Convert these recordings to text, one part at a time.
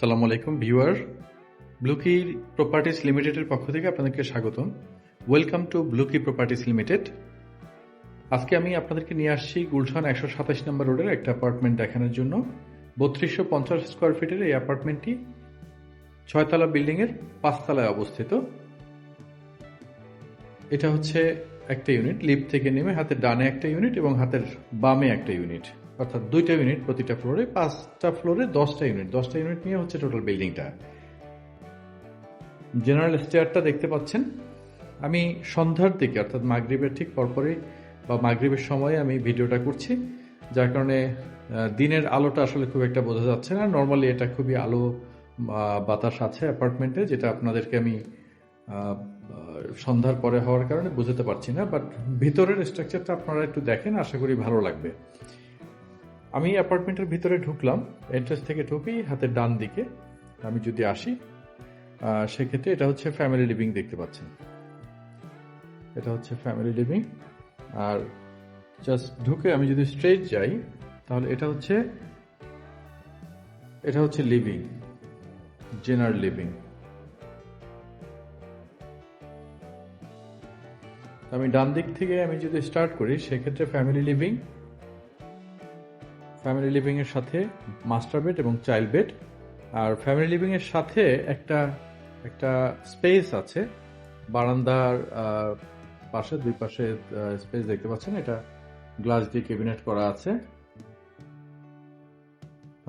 সালামু আলাইকুম, viewer. ব্লুকি properties লিমিটেডের পক্ষ থেকে আপনাদেরকে স্বাগতম। Welcome to Bluekey properties limited. আজকে আমি আপনাদেরকে নিয়ে আসছি গুলশান একশো সাতাশ নম্বর রোডের একটা অ্যাপার্টমেন্ট দেখানোর জন্য। বত্রিশশো পঞ্চাশ স্কোয়ার ফিটের এই অ্যাপার্টমেন্টটি ছয়তলা বিল্ডিংয়ের পাঁচতলায় অবস্থিত। এটা হচ্ছে একটা ইউনিট, লিফট থেকে নেমে হাতের ডানে একটা ইউনিট এবং হাতের বামে একটা ইউনিট। অর্থাৎ দুইটা ইউনিট প্রতিটা ফ্লোরে পাঁচটা ফ্লোরে দশটা ইউনিট দশটা ইউনিট নিয়ে হচ্ছে টোটাল বিল্ডিংটা জেনারেল স্টেয়ারটা দেখতে পাচ্ছেন। আমি সন্ধ্যার দিকে, অর্থাৎ মাগরীবের ঠিক পরপরই বা মাগরীবের সময়ে আমি ভিডিওটা করছি, যার কারণে দিনের আলোটা আসলে খুব একটা বোঝা যাচ্ছে না। নর্মালি এটা খুবই আলো বাতাস আছে অ্যাপার্টমেন্টে যেটা আপনাদেরকে আমি সন্ধ্যার পরে হওয়ার কারণে বুঝতে পারছি না বাট ভিতরের স্ট্রাকচারটা আপনারা একটু দেখেন, আশা করি ভালো লাগবে। আমি অ্যাপার্টমেন্টের ভিতরে ঢুকলাম এন্ট্রেন্স থেকে ঢুকি হাতের ডান দিকে। আমি যদি আসি সেক্ষেত্রে এটা হচ্ছে ফ্যামিলি লিভিং দেখতে পাচ্ছেন। এটা হচ্ছে ফ্যামিলি লিভিং আর জাস্ট ঢুকে আমি যদি স্ট্রেট যাই, তাহলে এটা হচ্ছে এটা হচ্ছে লিভিং জেনারেল লিভিং আমি ডান দিক থেকে আমি যদি স্টার্ট করি, সেক্ষেত্রে ফ্যামিলি লিভিং ফ্যামিলি লিভিংয়ের সাথে মাস্টার বেড এবং চাইল্ড বেড আর ফ্যামিলি লিভিংয়ের সাথে একটা একটা স্পেস আছে। বারান্দার পাশে, দুই পাশে স্পেস দেখতে পাচ্ছেন। এটা গ্লাস দিয়ে ক্যাবিনেট করা আছে।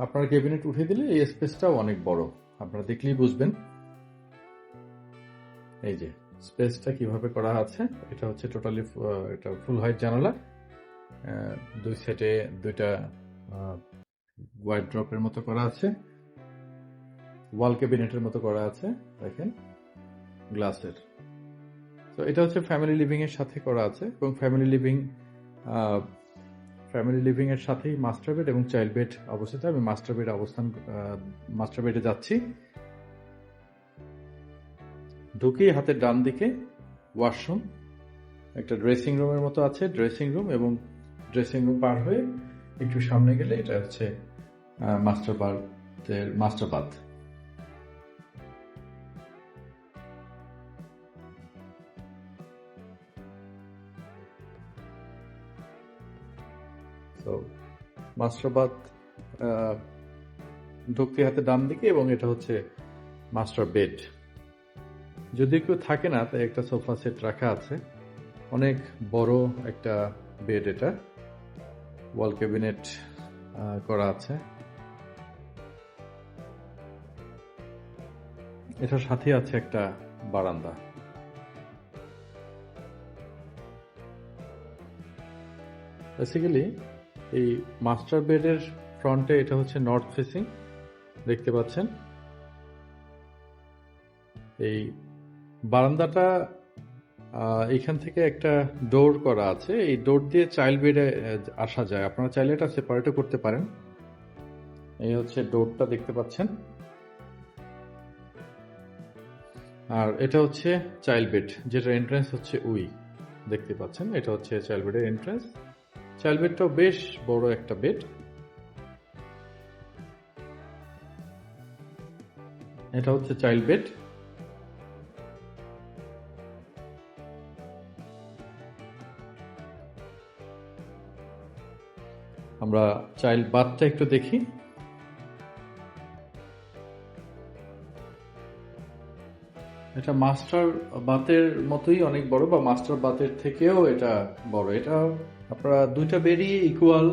আপনার ক্যাবিনেট উঠে দিলে এই স্পেসটাও অনেক বড়। আপনারা দেখলেই বুঝবেন। এই যে স্পেসটা কীভাবে করা আছে, এটা হচ্ছে টোটালি এটা ফুল হাইট জানালা। দুই সেটে দুইটা ওয়াইড ড্রপের মতো করা আছে। ওয়াল ক্যাবিনেটের মতো করা আছে, দেখেন গ্লাসের তো এটা হচ্ছে ফ্যামিলি লিভিং এর সাথে করা আছে এবং ফ্যামিলি লিভিং ফ্যামিলি লিভিং এর সাথেই মাস্টার বেড এবং চাইল্ড বেড অবস্থিত। আমি মাস্টার বেড অবস্থান মাস্টার বেডে যাচ্ছি। ঢুকেই হাতের ডান দিকে ওয়াশরুম একটা ড্রেসিং রুমের মতো আছে ড্রেসিং রুম এবং ড্রেসিং রুম পার হয়ে একটু সামনে গেলে এটা হচ্ছে মাস্টার বাথের মাস্টারবাদ। তো মাস্টার বাথ ঢুকতে হাতে ডান দিকে এবং এটা হচ্ছে মাস্টার বেড। যদি কেউ থাকে না, তাই একটা সোফা সেট রাখা আছে। অনেক বড় একটা বেড এটা। ওয়াল ক্যাবিনেট করা আছে। এটার সাথে আছে একটা বারান্দা। বেসিক্যালি এই মাস্টার বেডের ফ্রন্টে এটা হচ্ছে নর্থ ফেসিং দেখতে পাচ্ছেন? এই বারান্দাটা এখান থেকে একটা ডোর করা আছে। এই ডোর দিয়ে চাইল্ড বেডে আসা যায়। আপনারা চাইলে এটা সেপারেটও করতে পারেন। এই হচ্ছে ডোরটা দেখতে পাচ্ছেন। আর এটা হচ্ছে চাইল্ড বেড যেটা এন্ট্রান্স হচ্ছে উই, দেখতে পাচ্ছেন। এটা হচ্ছে চাইল্ড বেডের এন্ট্রান্স চাইল্ড বেডটাও বেশ বড় একটা বেড। এটা হচ্ছে চাইল্ড বেড। আমরা চাইল্ড বাথটা একটু দেখি। এটা মাস্টার বাতের মতোই অনেক বড়, বা মাস্টার বাতের থেকেও এটা বড়। এটা আপনারা দুইটা বেডই ইকুয়াল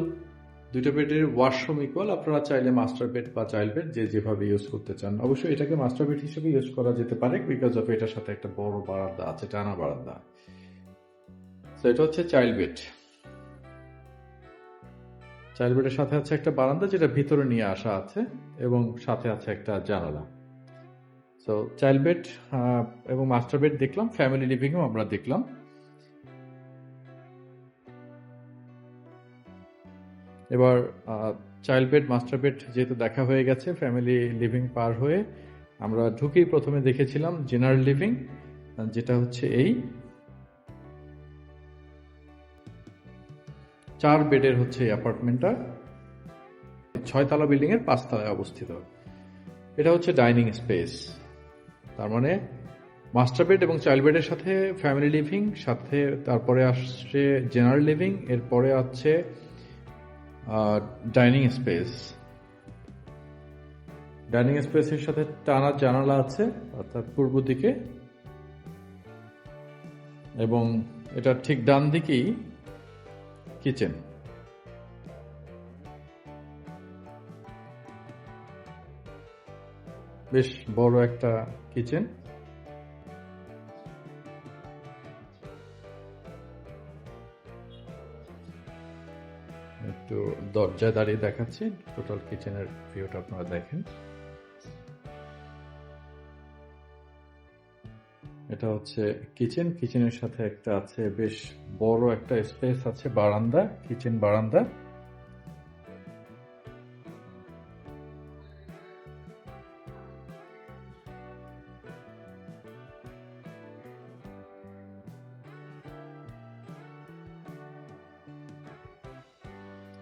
দুইটা বেডের ওয়াশরুম ইকুয়াল আপনারা চাইলে মাস্টার বেড বা চাইল্ড বেড যে যেভাবে ইউজ করতে চান। অবশ্যই এটাকে মাস্টার বেড হিসেবে ইউজ করা যেতে পারে বিকজ অফ এটার সাথে একটা বড় বারান্দা আছে, টানা বারান্দা। তো এটা হচ্ছে চাইল্ড বেড চাইল্ড বেডের সাথে আছে একটা বারান্দা যেটা ভিতরে নিয়ে আসা আছে এবং সাথে আছে একটা জানালা। তো চাইল্ড বেড এবং মাস্টার বেড দেখলাম, ফ্যামিলি লিভিংও আমরা দেখলাম। এবার চাইল্ড বেড মাস্টার বেড যেহেতু দেখা হয়ে গেছে, ফ্যামিলি লিভিং পার হয়ে, আমরা ঢুকেই প্রথমে দেখেছিলাম জেনারেল লিভিং, যেটা হচ্ছে এই। চার বেডের হচ্ছে এই অ্যাপার্টমেন্টটা ছয়তলা বিল্ডিং এর পাঁচতলায় অবস্থিত। এটা হচ্ছে ডাইনিং স্পেস। তার মানে মাস্টার বেড এবং চাইল্ড বেডের সাথে ফ্যামিলি লিভিং, সাথে তারপরে আসছে জেনারেল লিভিং, এরপরে আছে ডাইনিং স্পেস। ডাইনিং স্পেসের সাথে টানা জানালা আছে, অর্থাৎ পূর্ব দিকে। এবং এটা ঠিক ডান দিকেই কিচেন বেশ বড় একটা কিচেন একটু দরজায় দাঁড়িয়ে দেখাচ্ছি টোটাল কিচেনের ভিউটা আপনারা দেখেন। এটা হচ্ছে কিচেন কিচেনের সাথে একটা আছে বেশ বড় একটা স্পেস আছে বারান্দা কিচেন বারান্দা।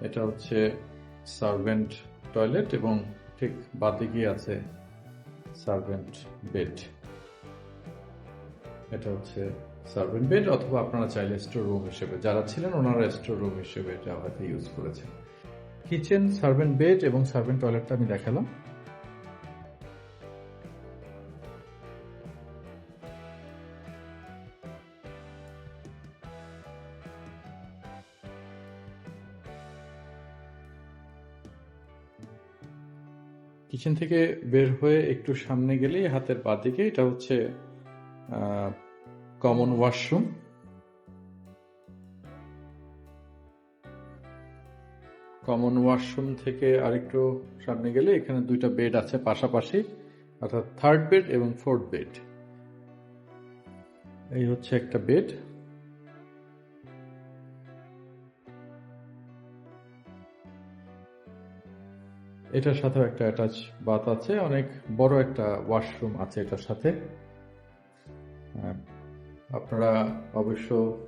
এটা হচ্ছে সার্ভেন্ট টয়লেট এবং ঠিক বাদিকে আছে সার্ভেন্ট বেড এটা হচ্ছে সার্ভেন্ট বেড অথবা আপনারা চাইলে স্টোর রুম হিসেবে, যারা ছিলেন ওনারা স্টোর রুম হিসেবে এটা হয়তো ইউজ করেছেন। কিচেন, সার্ভেন্ট বেড এবং সার্ভেন্ট টয়লেটটা আমি দেখালাম। কিচেন থেকে বের হয়ে একটু সামনে গেলেই হাতের বাঁদিকে এটা হচ্ছে কমন ওয়াশরুম। কমন ওয়াশরুম থেকে আরেকটু সামনে গেলে এখানে দুইটা বেড আছে পাশাপাশি, অর্থাৎ থার্ড বেড এবং ফোর্থ বেড এই হচ্ছে একটা বেড। এটার সাথেও একটা অ্যাটাচ বাথ আছে, অনেক বড় একটা ওয়াশরুম আছে এটার সাথে। আপনারা অবশ্য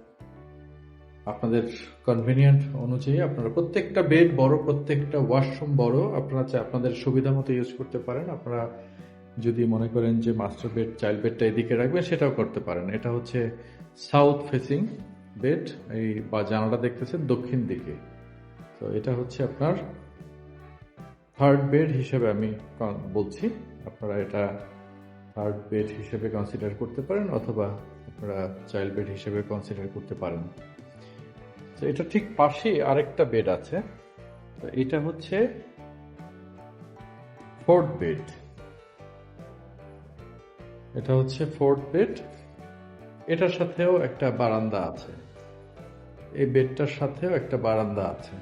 আপনাদের কনভেনিয়েন্ট অনুযায়ী আপনারা প্রত্যেকটা বেড বড়, প্রত্যেকটা ওয়াশরুম বড়, আপনারা আপনাদের সুবিধা মতো ইউজ করতে পারেন। আপনারা যদি মনে করেন যে মাস্টার বেড চাইল্ড বেডটা এদিকে রাখবেন, সেটাও করতে পারেন। এটা হচ্ছে সাউথ ফেসিং বেড এই বা জানালা দেখতেছেন, দক্ষিণ দিকে। তো এটা হচ্ছে আপনার থার্ড বেড হিসেবে আমি বলছি। আপনারা এটা থার্ড বেড হিসেবে কনসিডার করতে পারেন, অথবা আপনারা চাইল্ড বেড হিসেবে কনসিডার করতে পারেন। তো এটা ঠিক পাশে আরেকটা বেড আছে। তো এটা হচ্ছে ফোর্থ বেড এটা হচ্ছে ফোর্থ বেড এটার সাথেও একটা বারান্দা আছে। এই বেডটার সাথেও একটা বারান্দা আছে।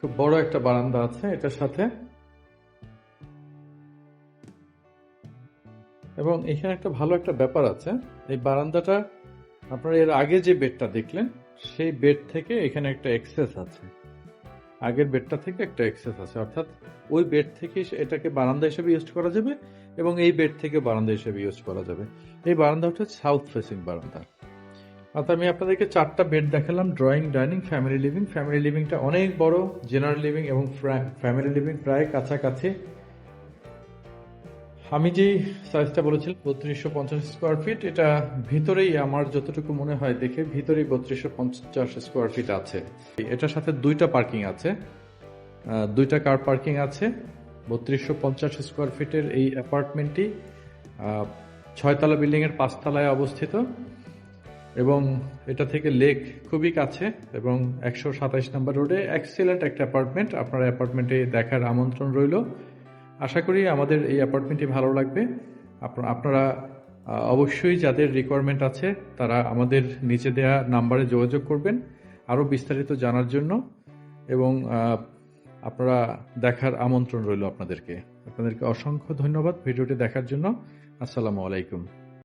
খুব বড় একটা বারান্দা আছে এটার সাথে। এবং এখানে একটা ভালো একটা ব্যাপার আছে। এই বারান্দাটা, আপনারা এর আগে যে বেডটা দেখলেন, সেই বেড থেকে এখানে একটা এক্সেস আছে। আগের বেডটা থেকে একটা এক্সেস আছে। অর্থাৎ ওই বেড থেকে এটাকে বারান্দা হিসেবে ইউজ করা যাবে এবং এই বেড থেকে বারান্দা হিসেবে ইউজ করা যাবে। এই বারান্দা হচ্ছে সাউথ ফেসিং বারান্দা। অর্থাৎ আমি আপনাদেরকে চারটা বেড দেখালাম drawing dining family living family লিভিংটা অনেক বড় জেনারেল লিভিং এবং ফ্যামিলি লিভিং প্রায় কাছাকাছি। আমি যে সাইজটা বলেছিলাম, বত্রিশশো পঞ্চাশ স্কোয়ার ফিট এটা ভিতরেই আমার যতটুকু মনে হয় দেখে ভিতরেই বত্রিশশো পঞ্চাশ স্কোয়ার ফিট আছে। এটার সাথে দুইটা পার্কিং আছে। দুইটা কার পার্কিং আছে। বত্রিশশো পঞ্চাশ স্কোয়ার ফিটের এই অ্যাপার্টমেন্টটি ছয়তলা বিল্ডিংয়ের পাঁচতলায় অবস্থিত। এবং এটা থেকে লেক খুবই কাছে এবং একশো সাতাইশ নম্বর রোডে এক্সিলেন্ট একটা অ্যাপার্টমেন্ট আপনার অ্যাপার্টমেন্টে দেখার আমন্ত্রণ রইল। আশা করি আমাদের এই অ্যাপার্টমেন্টটি ভালো লাগবে। আপনারা অবশ্যই যাদের রিকোয়ারমেন্ট আছে, তারা আমাদের নিচে দেয়া নাম্বারে যোগাযোগ করবেন আরও বিস্তারিত জানার জন্য এবং আপনারা দেখার আমন্ত্রণ রইল আপনাদেরকে। আপনাদেরকে অসংখ্য ধন্যবাদ ভিডিওটি দেখার জন্য। আসসালামু আলাইকুম।